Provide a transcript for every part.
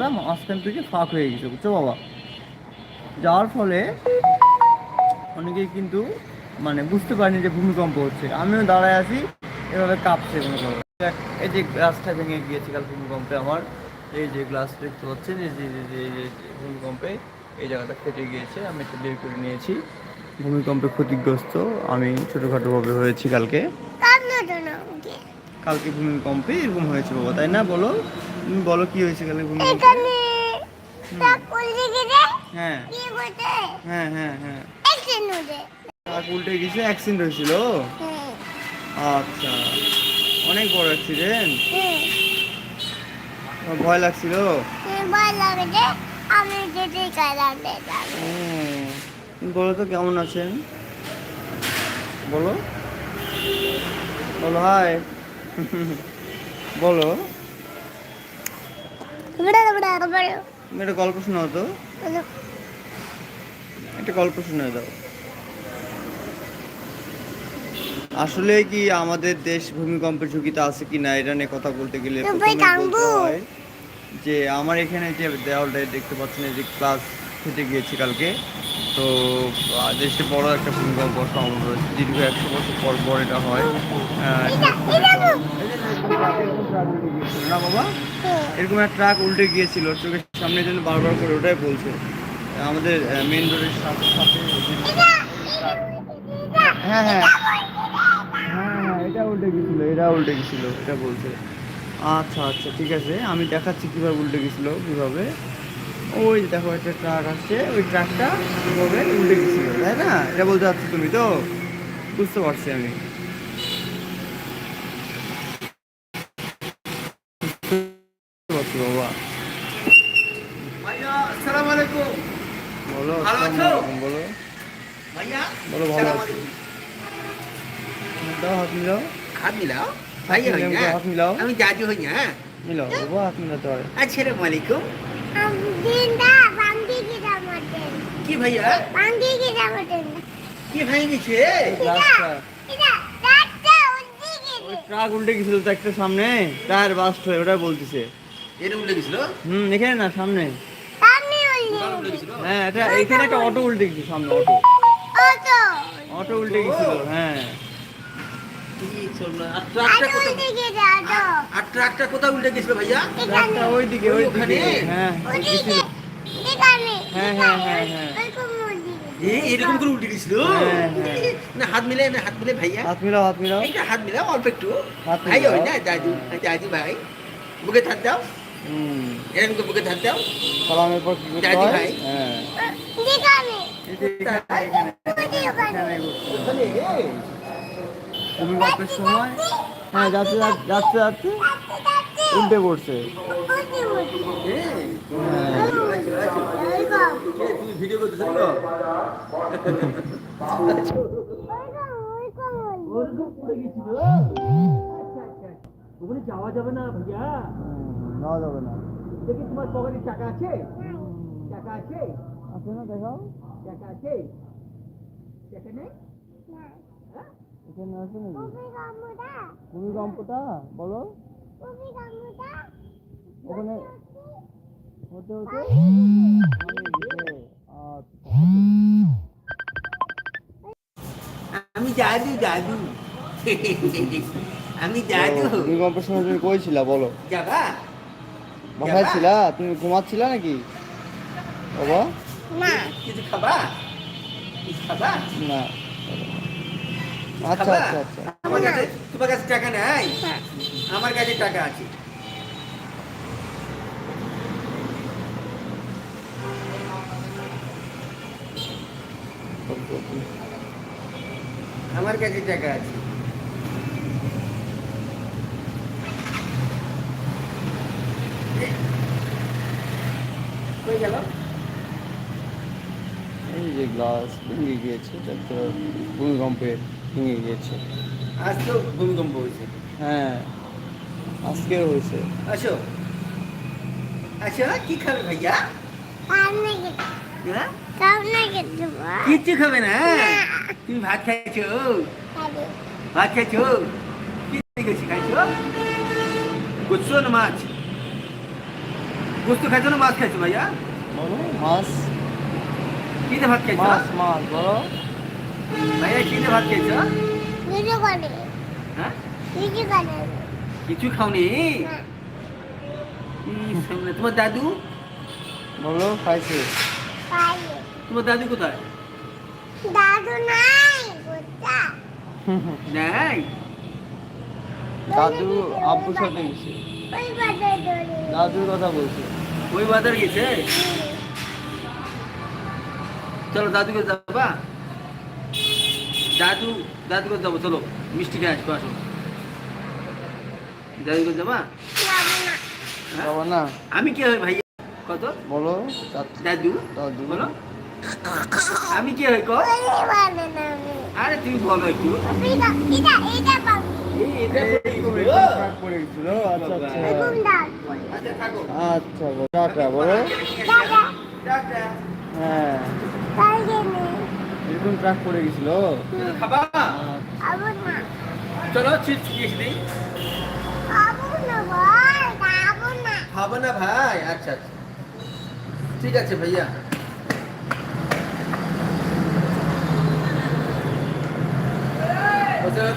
রাস্তাটা মাঝখান থেকে ফাঁক হয়ে গেছে, বুঝছ বাবা? যাওয়ার ফলে অনেকেই কিন্তু মানে বুঝতে পারেনি যে ভূমিকম্প হচ্ছে। আমিও দাঁড়ায় আছি, এভাবে কাঁপছে করো এই যে গ্লাসটা ভেঙে গিয়েছে কাল ভূমিকম্পে আমার, এই যে গ্লাস দেখতে পাচ্ছেন, এই যে যে ভূমিকম্পে এই জায়গাটা ফেটে গিয়েছে, আমি এটা বের করে নিয়েছি। ভূমিকম্পে ক্ষতিগ্রস্ত আমি ছোটোখাটোভাবে হয়েছি কালকে। কালকে ভূমিকম্পে এরকম হয়েছে বাবা তাই না? বলো তুমি বলো কি হয়েছে কালকে ভূমিকম্পে হ্যাঁ। হ্যাঁ হ্যাঁ হ্যাঁ। ট্রাক উল্টে। গেছে অ্যাক্সিডেন্ট হয়েছিল? হ্যাঁ। আচ্ছা অনেক বড় অ্যাক্সিডেন্ট হ্যাঁ। ভয় লাগছিল? ভয় লাগে আমি হুম। তুমি বলো তো কেমন আছেন? বলো। বলো হাই বলো। তুমি একটা গল্প শোনাও তো। একটা গল্প শুনে দাও। আসলে কি আমাদের দেশ ভূমিকম্পের ঝুঁকিতে আছে কি না এটা নিয়ে কথা বলতে গেলে হয় যে আমার এখানে যে দেওয়ালটা দেখতে পাচ্ছেন এই যে ক্লাস ফেটে গিয়েছে কালকে। তো দেশে বড় একটা ভূমিকম্প সম্ভব রয়েছে দীর্ঘ একশো বছর পর পর এটা হয়। না বাবা? এরকম একটা ট্রাক উল্টে গিয়েছিল চোখের সামনে জন্য বারবার করে ওটাই বলছে। আমাদের মেন রোডের সাথে সাথে হ্যাঁ হ্যাঁ। হ্যাঁ হ্যাঁ এটা উল্টে গেছিল এটা উল্টে গেছিল এটা বলছে। আচ্ছা আচ্ছা ঠিক আছে। আমি দেখাচ্ছি কীভাবে উল্টে গেছিল কীভাবে। ওই দেখো একটা ট্রাক আসছে ওই ট্রাকটা কীভাবে উল্টে গেছিল তাই না? এটা বলতে চাচ্ছি তুমি তো? বুঝতে পারছি আমি। পারছি বাবা। বলো বলো। বলো ভালো আছি। দাও হাত মিলাও। হাত মিলাও? ভাইয়া হই না? হাত মিলাও। আমি জাজু হই না মিলাও বাবা হাত মিলাতে হয়। আসসালামু আলাইকুম আমি দিনটা বাঙ্গি কি যাবতেন কি ভাইয়া? কি যাবতেন কি ভাই গেছে রাস্তা। এটা রাতটা উঠি ওই গেছে ট্রাক উল্টে গেছিল তো একটা সামনে। টায়ার বাস্ট হয়ে বলতেছে। উল্টে গেছিল? হুম এখানে না সামনে। গেছিল? হ্যাঁ এটা এখানে একটা অটো উল্টে গেছে সামনে অটো। অটো। অটো উল্টে গেছিল হ্যাঁ। আর ট্রাকটা কোথায়? উল্টে গেছিল ভাইয়া? ট্রাকটা ওইদিকে ওই ওইদিকে ওখানে? হ্যাঁ গেছিল। হ্যাঁ, হ্যাঁ, হ্যাঁ, হ্যাঁ। এরকম করে উল্টে গেছিল হ্যাঁ, হ্যাঁ। না হাত মিলে না হাত মিলে ভাইয়া। হাত মিলাও হাত মিলাও। একটা হাত মিলাও অল্প একটু। ভাই। হই না ভাই। বুকে হাত দাও। এরকম করে বুকে হাত দাও। সালামের পর কি করতে দাদি হয়? ভাই। হ্যাঁ। হয়। সময়? হ্যাঁ যাচ্ছে যাচ্ছে যাচ্ছে। যাচ্ছে উল্টে পড়ছে। হ্যাঁ আচ্ছা, আচ্ছা। ওইরকম এ, তুমি ভিডিও করতেছো তো ওখানে যাওয়া যাবে না ভাইয়া? হুম, যাবে না। দেখি তোমার পকেটে টাকা আছে? টাকা আছে? আছে না দেখাও। টাকা আছে? টাকা নেই? হ্যাঁ? এখানে আছে নাকি? ভূমিকম্পটা বলো। ওখানে হতে হতে আমি জাদু জাদু। আমি জাদু। তো সময় তুমি কই ছিলা বলো? যাবা? বাসায় ছিলা? তুমি ঘুমাচ্ছিলা নাকি? বাবা? না। কিছু খাবা? কিছু খাবা? না। আচ্ছা আচ্ছা আচ্ছা। আমার কাছে তোমার কাছে টাকা নাই? আমার কাছে টাকা আছে। আমার কাছে টাকা আছে। কই গেল? এই যে গ্লাস ভেঙে গিয়েছে ভূমিকম্পে ভেঙে গিয়েছে। আজ তো ভূমিকম্প হয়েছে। হ্যাঁ আজকেও হয়েছে। আসো। আসো কি খাবে ভাইয়া? কিচ্ছু খাবে না? তুমি ভাত খাইছো? ভাত খাইছো? কি খাইছো? না মাছ? গোস্ত খাইছো না মাছ খাইছো ভাইয়া? বলো মাছ। কি দিয়ে ভাত খাইছো? মাছ মাছ বলো। ভাইয়া কি দিয়ে ভাত খাইছো? ভিডিও করে। হ্যাঁ? কিছু খাওনি? তোমার দাদু? বলো খাইছে। তোমার দাদু কোথায়? দাদু নাই নাই? দাদু আব্বুর সাথে গেছে। ওই দাদুর কথা বলছে। ওই বাজার গেছে? চলো দাদুকে যাবা? দাদু দাদুকে যাব? চলো মিষ্টি খেয়ে আসব আসো। দাদুকে যাবা? না। হ্যাঁ? না। আমি কে হয় ভাইয়া? কত? বলো দাদু দাদু। বলো। আমি কে হয় মানে আরে তুমি বলো একটু। আচ্ছা আচ্ছা আচ্ছা, থাকো। আচ্ছা টাটা বলো হ্যাঁ এরকম ট্রাক পড়ে গেছিল খাবা চলো চিপস দিই খাব না ভাই আচ্ছা আচ্ছা। ঠিক আছে ভাইয়া।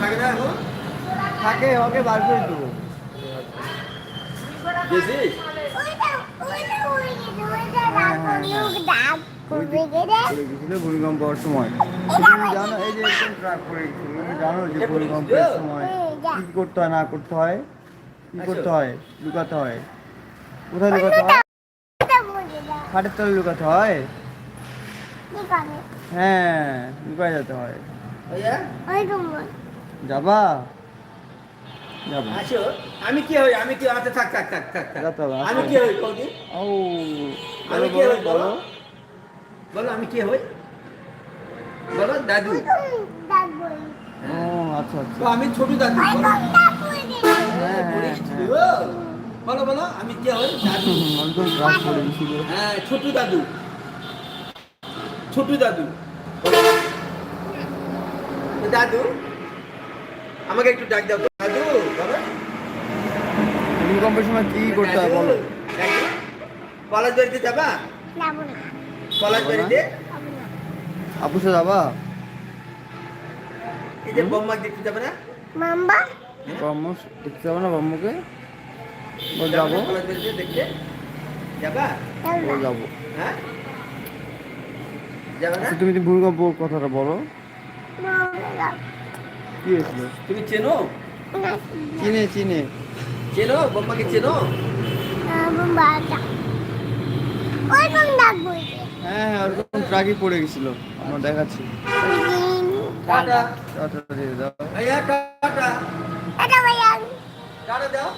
থাকে না এখন? থাকে ওকে বার করে দেবো। সময়। জানো এই যে এরকম ট্রাক পড়ে জানো যে ভূমিকম্পের সময় কি কি করতে হয় না করতে হয়? কি করতে হয়? লুকাতে হয়। কোথায় লুকাতে হয়? খাটের তলে লুকাতে হয়? হ্যাঁ লুকায় যেতে হয়। যাবা? যাব। আসো। আমি কি হই? আমি কি আচ্ছা থাক থাক থাক। আমি কি হই কদি ও আমি বলো কে বলো হই বলো? আমি কি হই? বলো দাদু। ও আচ্ছা তো আচ্ছা আমি ছোট দাদু দাগ বলে হ্যাঁ বলো বলো আমি কে হই? দাদু। হ্যাঁ ছোট দাদু। ছোট দাদু। দাদু আমাকে একটু ডাক দাও দাদু বলো। ভূমিকম্পের সময় কি করতে হয় বলো। পলাশ বাড়িতে যাবা? পলাশ বাড়িতে? আপুসে যাবা? এই যে বোম্মা দেখতে যাবে না? মাম্বা? ব্রহ্ম দেখতে যাব না ব্রহ্মকে যাব। দেখতে যাবা? যাব। হ্যাঁ? আচ্ছা, তুমি তো ভূমিকম্প কথাটা বলো। কি হয়েছিল? তুমি চেনো? চিনে চিনে। চেনো? বোম্মাকে চেনো? বলে হ্যাঁ হ্যাঁ ওরকম ট্রাকই পড়ে গেছিল। আমরা দেখাচ্ছি। টাটা। টাটা দিয়ে দাও। টাটা। ভাইয়া দাও।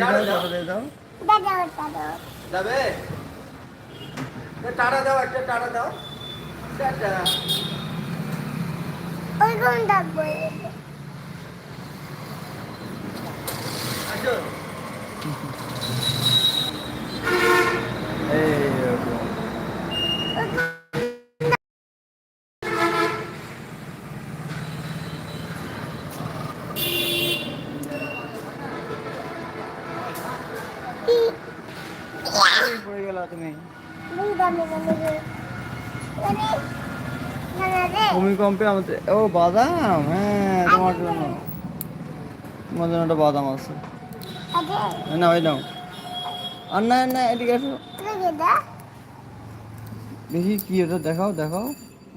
ভাইয়া দাও। দাও। দাদা দাদা যাবে টাটা দাও একটা টাটা দাও। টাটা ওই রুম দাগ আসো। এই এরকম। না না ভূমিকম্পে আমাদের ও, বাদাম? হ্যাঁ তোমার জন্য। তোমার জন্য একটা বাদাম আছে। আরে এই নাও। আর না না এদিকে আসো। দেখি কি ওটা দেখাও দেখাও।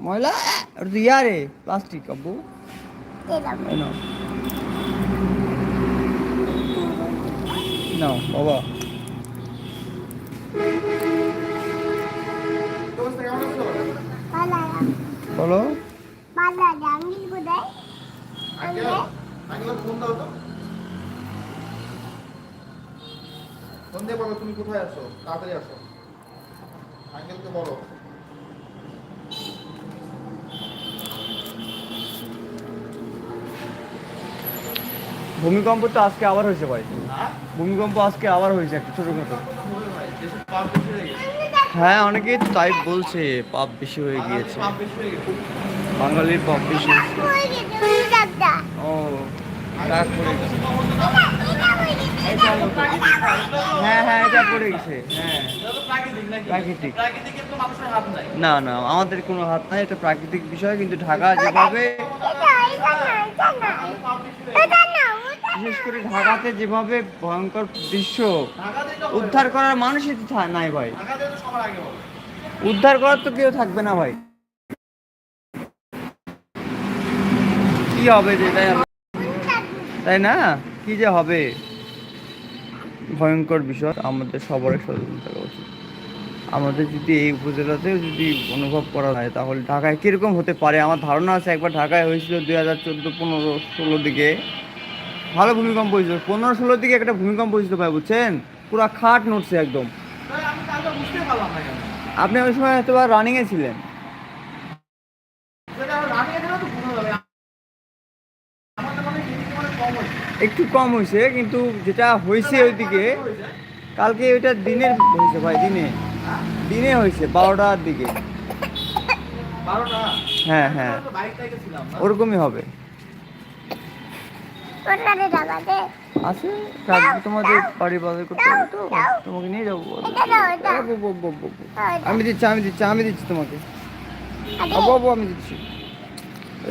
ময়লা? ওটা তো ইয়ারে, প্লাস্টিক, আব্বু। নাও, বাবা পালা বলো পালা জাঙ্গিল কোথায় আঙ্কেল আঙ্কেল ফোন দাও তো ফোন দিয়ে বলো তুমি কোথায় আছো তাড়াতাড়ি আসো। আঙ্কেলকে বলো। ভূমিকম্প তো আজকে আবার হয়েছে ভাই। ভূমিকম্প আজকে আবার হয়েছে একটা ছোটখাটো। বেশি হয়ে হ্যাঁ তো তাই বলছে পাপ বেশি হয়ে গিয়েছে। পাপ বেশি হয়ে গেছে। বাঙালির পাপ বেশি ও। হ্যাঁ হ্যাঁ এটা পড়ে গেছে। হ্যাঁ। প্রাকৃতিক। না না, আমাদের কোনো হাত নাই, এটা প্রাকৃতিক বিষয়, কিন্তু ঢাকা যেভাবে বিশেষ করে ঢাকাতে যেভাবে ভয়ঙ্কর দৃশ্য উদ্ধার করার মানুষই তো নাই ভাই। উদ্ধার করার তো কেউ থাকবে না ভাই। কি হবে যে তাই না? কি যে হবে? ভয়ঙ্কর বিষয় আমাদের সবারই সচেতন থাকা উচিত। আমাদের যদি এই উপজেলাতেও যদি অনুভব করা হয় তাহলে ঢাকায় কীরকম হতে পারে? আমার ধারণা আছে একবার ঢাকায় হয়েছিল দুই হাজার চোদ্দ পনেরো ষোলো দিকে। ভালো ভূমিকম্প হয়েছিল। পনেরো ষোলোর দিকে একটা ভূমিকম্প হয়েছিল ভাই বুঝছেন? পুরা খাট নড়ছে একদম। আপনি ওই সময় হয়তো রানিংয়ে ছিলেন সেটা রানিয়ে দিলে তো বোঝা যাবে আমাদের মানে এদিকে মানে কম হয়েছে একটু কম হয়েছে কিন্তু যেটা হয়েছে ওইদিকে কালকে ওইটা দিনের হয়েছে ভাই দিনে। দিনে হয়েছে বারোটার দিকে। হ্যাঁ হ্যাঁ। ওরকমই হবে। আছে তোমাদের বাড়ি বাজার করতে হবে তো তোমাকে নিয়ে যাব আমি দিচ্ছি আমি দিচ্ছি আমি দিচ্ছি তোমাকে। আমি দিচ্ছি।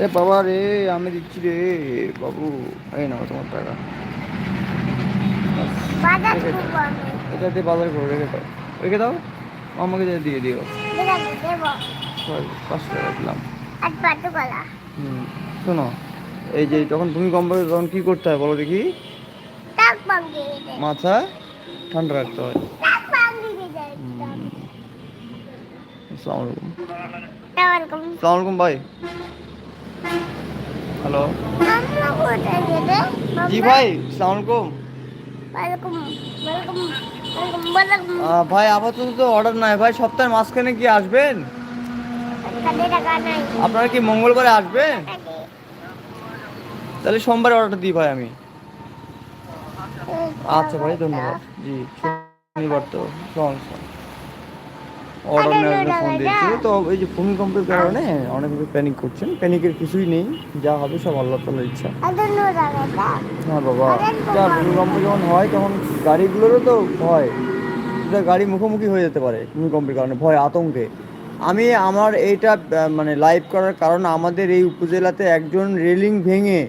এ বাবা রে আমি দিচ্ছি রে। বাবু এই নাও তোমার টাকা। এটা দিয়ে বাজার করে রেখে দাও। রেখে দাও আমাকে যা দিয়ে দিও। পাঁচশো টাকা দিলাম। হুম শোনো এই যে যখন ভূমিকম্প হবে তখন কি করতে হয় বলো দেখি? মাথা ঠান্ডা রাখতে হয়। আসসালামু আলাইকুম। আসসালামু আলাইকুম ভাই। হ্যালো জি ভাই আহ, ভাই আপাতত তো অর্ডার নাই। ভাই সপ্তাহের মাঝখানে কি আসবেন? আপনারা কি মঙ্গলবারে আসবেন? তাহলে সোমবারে অর্ডার দিই ভাই আমি। আচ্ছা ভাই ধন্যবাদ। জি শনিবার তো সমস্যা। ফোন দিয়েছি তো এই যে ভূমিকম্পের কারণে অনেকে প্যানিক করছেন। প্যানিকের কিছুই নেই। যা হবে সব আল্লাহ তালার ইচ্ছা। হ্যাঁ বাবা। যা ভূমিকম্প যখন হয় তখন গাড়িগুলোরও তো ভয়। গাড়ি মুখোমুখি হয়ে যেতে পারে ভূমিকম্পের কারণে ভয় আতঙ্কে। আমি আমার এইটা মানে লাইভ করার কারণ আমাদের এই উপজেলাতে একজন রেলিং ভেঙে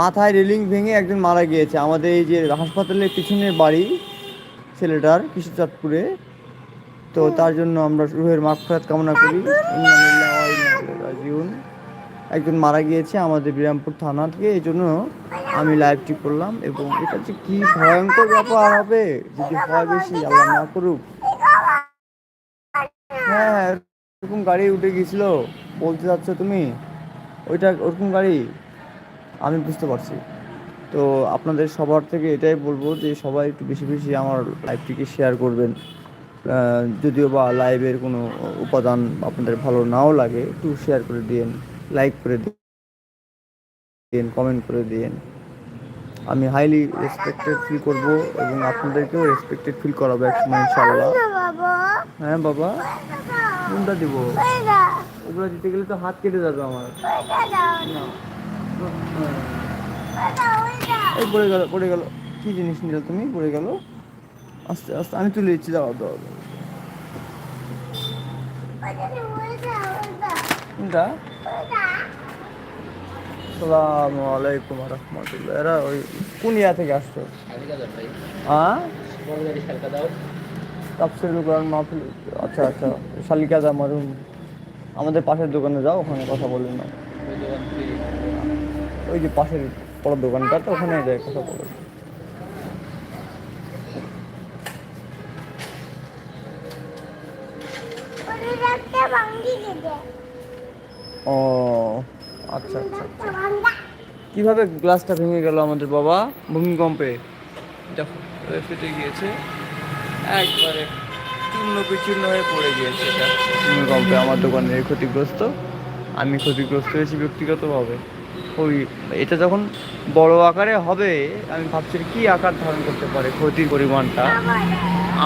মাথায় রেলিং ভেঙে একজন মারা গিয়েছে। আমাদের এই যে হাসপাতালের পিছনের বাড়ি ছেলেটার কৃষ্ণচাঁদপুরে। তো তার জন্য আমরা রুহের মাগফিরাত কামনা করি। একজন মারা গিয়েছে আমাদের বিরামপুর থানা থেকে, এই জন্য আমি লাইভটি করলাম এবং এটা যে কি ভয়ঙ্কর ব্যাপার হবে, যদি হয় বেশি, আল্লাহ না করুক। হ্যাঁ ওরকম গাড়ি উঠে গেছিল বলতে চাচ্ছ তুমি? ওইটা ওরকম গাড়ি? আমি বুঝতে পারছি। তো আপনাদের সবার থেকে এটাই বলব যে সবাই একটু বেশি বেশি আমার লাইভটিকে শেয়ার করবেন। যদিও বা লাইভের কোনো উপাদান আপনাদের ভালো নাও লাগে একটু শেয়ার করে দিন লাইক করে দিন কমেন্ট করে দিন আমি হাইলি রেসপেক্টেড ফিল করব এবং আপনাদেরকেও রেসপেক্টেড ফিল করাবো একসময় ইনশাআল্লাহ। হ্যাঁ বাবা। কোনটা দিব? ওগুলো দিতে গেলে তো হাত কেটে যাবে আমার। পড়ে গেল পড়ে গেল। কি জিনিস নিলে তুমি? পড়ে গেল? আস্তে আস্তে, আমি তুলে দিচ্ছি দাও দাও দাও। কোনটা? আলাইকুম রহমতুল্লাহ। এরা ওই কোন ইয়া থেকে আসছো। হ্যাঁ? তাফসিরুল কোরআন মাহফিল। আচ্ছা আচ্ছা শালিকাদা মারুম। আমাদের পাশের দোকানে যাও, ওখানে কথা বলেন না ওই যে পাশের বড় দোকানটা তো ওখানে যাই, কথা বলেন ও আচ্ছা আচ্ছা ভাঙ্গা। কীভাবে গ্লাসটা ভেঙে গেল আমাদের বাবা? ভূমিকম্পে। দেখো ফেটে গিয়েছে। একবারে চূর্ণ বিচূর্ণ হয়ে পড়ে গিয়েছে এটা। ভূমিকম্পে আমার দোকানের ক্ষতিগ্রস্ত। আমি ক্ষতিগ্রস্ত হয়েছি ব্যক্তিগতভাবে। ওই, এটা যখন বড় আকারে হবে, আমি ভাবছি কি আকার ধারণ করতে পারে ক্ষতির পরিমাণটা।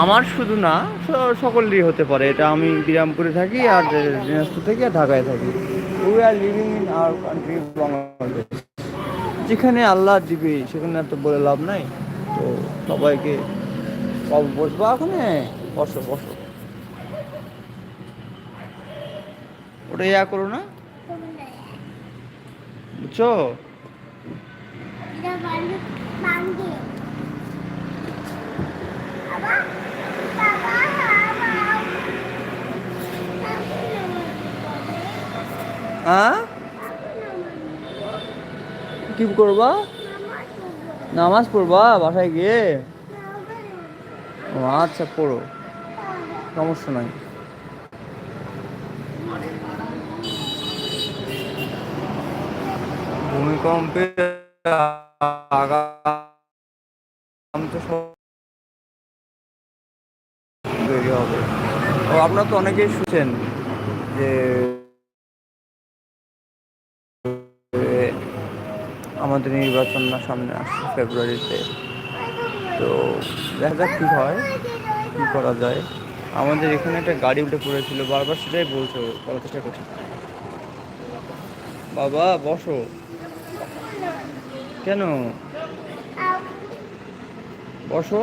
আমার শুধু না সকলেরই হতে পারে। এটা আমি বিরামপুরে থাকি আর দিনাজপুর থেকে আর ঢাকায় থাকি। We are living in our country Bangladesh যেখানে আল্লাহ দিবে, সেখানে তো বলে লাভ নাই। তো সবাইকে সব বসবা ওখানে বসো বসো। ওটা ইয়া করো না। বুঝছ? হ্যাঁ কি করবা? নামাজ পড়বা বাসায় গিয়ে? ও আচ্ছা পড়ো। সমস্যা নাই। ভূমিকম্পে আগাম তো হবে ও, আপনারা তো অনেকেই শুনছেন যে আমাদের নির্বাচন না সামনে আসছে ফেব্রুয়ারিতে। তো দেখা যাক কী হয়, কী করা যায়। আমাদের এখানে একটা গাড়ি উঠে পড়েছিল, বারবার সেটাই বলছো, বলার চেষ্টা করছি। বাবা, বসো। কেন? বসো।